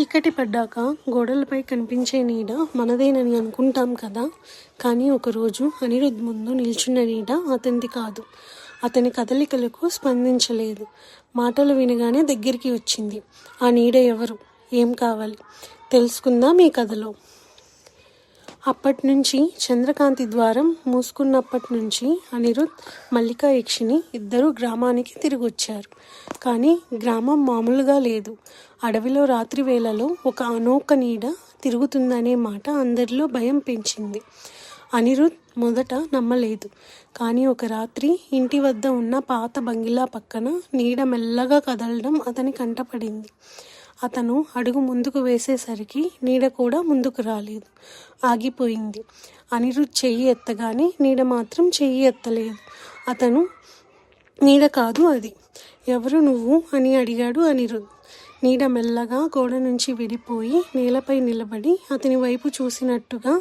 చీకటి పడ్డాక గోడలపై కనిపించే నీడ మనదేనని అనుకుంటాం కదా. కానీ ఒకరోజు అనిరుద్ ముందు నిల్చున్న నీడ అతనిది కాదు. అతని కదలికలకు స్పందించలేదు. మాటలు వినగానే దగ్గరికి వచ్చింది. ఆ నీడ ఎవరు? ఏం కావాలి? తెలుసుకుందాం ఈ కథలో? అప్పటి నుంచి చంద్రకాంతి ద్వారం మూసుకున్నప్పటి నుంచి అనిరుద్ మల్లిక యక్షిని ఇద్దరు గ్రామానికి తిరిగొచ్చారు. కానీ గ్రామం మామూలుగా లేదు. అడవిలో రాత్రి వేళలో ఒక అనోక నీడ తిరుగుతుందనే మాట అందరిలో భయం పెంచింది. అనిరుద్ మొదట నమ్మలేదు. కానీ ఒక రాత్రి ఇంటి వద్ద ఉన్న పాత బంగిలా పక్కన నీడ మెల్లగా కదలడం అతని కంటపడింది. అతను అడుగు ముందుకు వేసేసరికి నీడ కూడా ముందుకు రాలేదు. ఆగిపోయింది. అనిరుద్ చెయ్యి ఎత్తగానే నీడ మాత్రం చెయ్యి ఎత్తలేదు. అతను నీడ కాదు అది. ఎవరు నువ్వు అని అడిగాడు అనిరుద్. నీడ మెల్లగా గోడ నుంచి విడిపోయి నేలపై నిలబడి అతని వైపు చూసినట్టుగా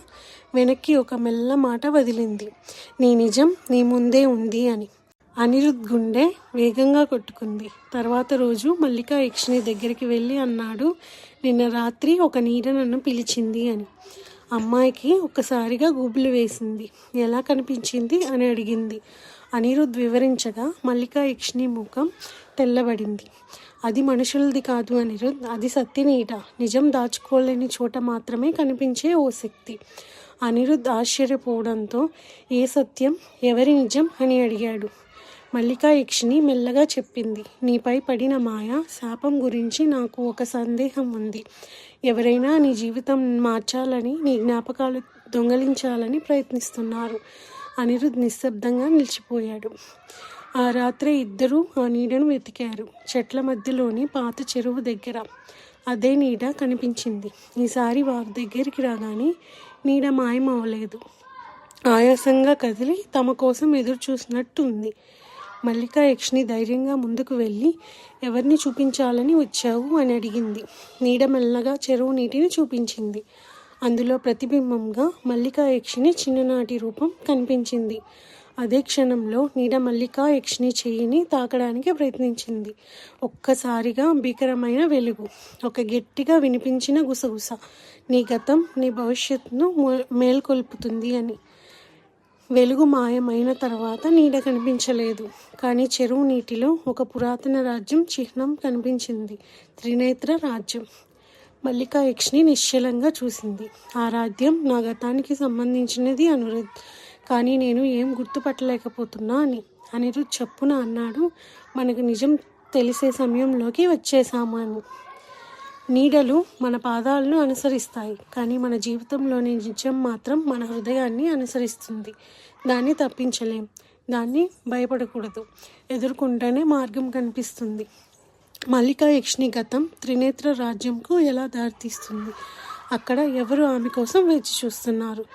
వెనక్కి ఒక మెల్ల మాట వదిలింది. నీ నిజం నీ ముందే ఉంది అని. అనిరుద్ గుండె వేగంగా కొట్టుకుంది. తర్వాత రోజు మల్లిక యక్షిని దగ్గరికి వెళ్ళి అన్నాడు నిన్న రాత్రి ఒక నీడ నన్ను పిలిచింది అని. అమ్మాయికి ఒక్కసారిగా గుబులు వేసింది. ఎలా కనిపించింది? అని అడిగింది. అనిరుద్ వివరించగా మల్లిక యక్షిని ముఖం తెల్లబడింది. అది మనుషులది కాదు అనిరుద్. అది సత్యనీట నిజం దాచుకోలేని చోట మాత్రమే కనిపించే ఓ శక్తి. అనిరుద్ ఆశ్చర్యపోవడంతో ఏ సత్యం? ఎవరి నిజం? అని అడిగాడు. మల్లికా యక్షిని మెల్లగా చెప్పింది. నీపై పడిన మాయ శాపం గురించి నాకు ఒక సందేహం ఉంది. ఎవరైనా నీ జీవితం మార్చాలని నీ జ్ఞాపకాలు దొంగలించాలని ప్రయత్నిస్తున్నారు. అనిరుద్ నిశ్శబ్దంగా నిలిచిపోయాడు. ఆ రాత్రి ఇద్దరూ ఆ నీడను వెతికారు. చెట్ల మధ్యలోని పాత చెరువు దగ్గర అదే నీడ కనిపించింది. ఈసారి వారి దగ్గరికి రాగానే నీడ మాయమవ్వలేదు. ఆయాసంగా కదిలి తమ కోసం ఎదురు చూసినట్టు ఉంది మల్లికా యక్షిని ధైర్యంగా ముందుకు వెళ్ళి ఎవరిని చూపించాలని వచ్చావు? అని అడిగింది. నీడ మెల్లగా చెరువు నీటిని చూపించింది. అందులో ప్రతిబింబంగా మల్లికా యక్షిని చిన్ననాటి రూపం కనిపించింది. అదే క్షణంలో నీడ మల్లికా యక్షిని చెయ్యిని తాకడానికి ప్రయత్నించింది. ఒక్కసారిగా భీకరమైన వెలుగు ఒక గట్టిగా వినిపించిన గుసగుస నీ గతం నీ భవిష్యత్తును మేల్కొల్పుతుంది అని. వెలుగు మాయమైన తర్వాత నీడ కనిపించలేదు. కానీ చెరువు నీటిలో ఒక పురాతన రాజ్యం చిహ్నం కనిపించింది. త్రినేత్ర రాజ్యం. మల్లికా యక్షిని నిశ్చలంగా చూసింది. ఆ రాజ్యం నా గతానికి సంబంధించినది అనురుద్. కానీ నేను ఏం గుర్తుపట్టలేకపోతున్నా అని. అనిరుద్ చెప్పున అన్నాడు మనకు నిజం తెలిసే సమయంలోకి వచ్చేసామాను నీడలు మన పాదాలను అనుసరిస్తాయి కానీ మన జీవితంలోని నిజం మాత్రం మన హృదయాన్ని అనుసరిస్తుంది. దాన్ని తప్పించలేం దాన్ని భయపడకూడదు. ఎదుర్కొంటేనే మార్గం కనిపిస్తుంది. మల్లికా యక్షిణి గతం త్రినేత్ర రాజ్యంకు ఎలా దారితీస్తుంది? అక్కడ ఎవరు ఆమె కోసం వేచి చూస్తున్నారు?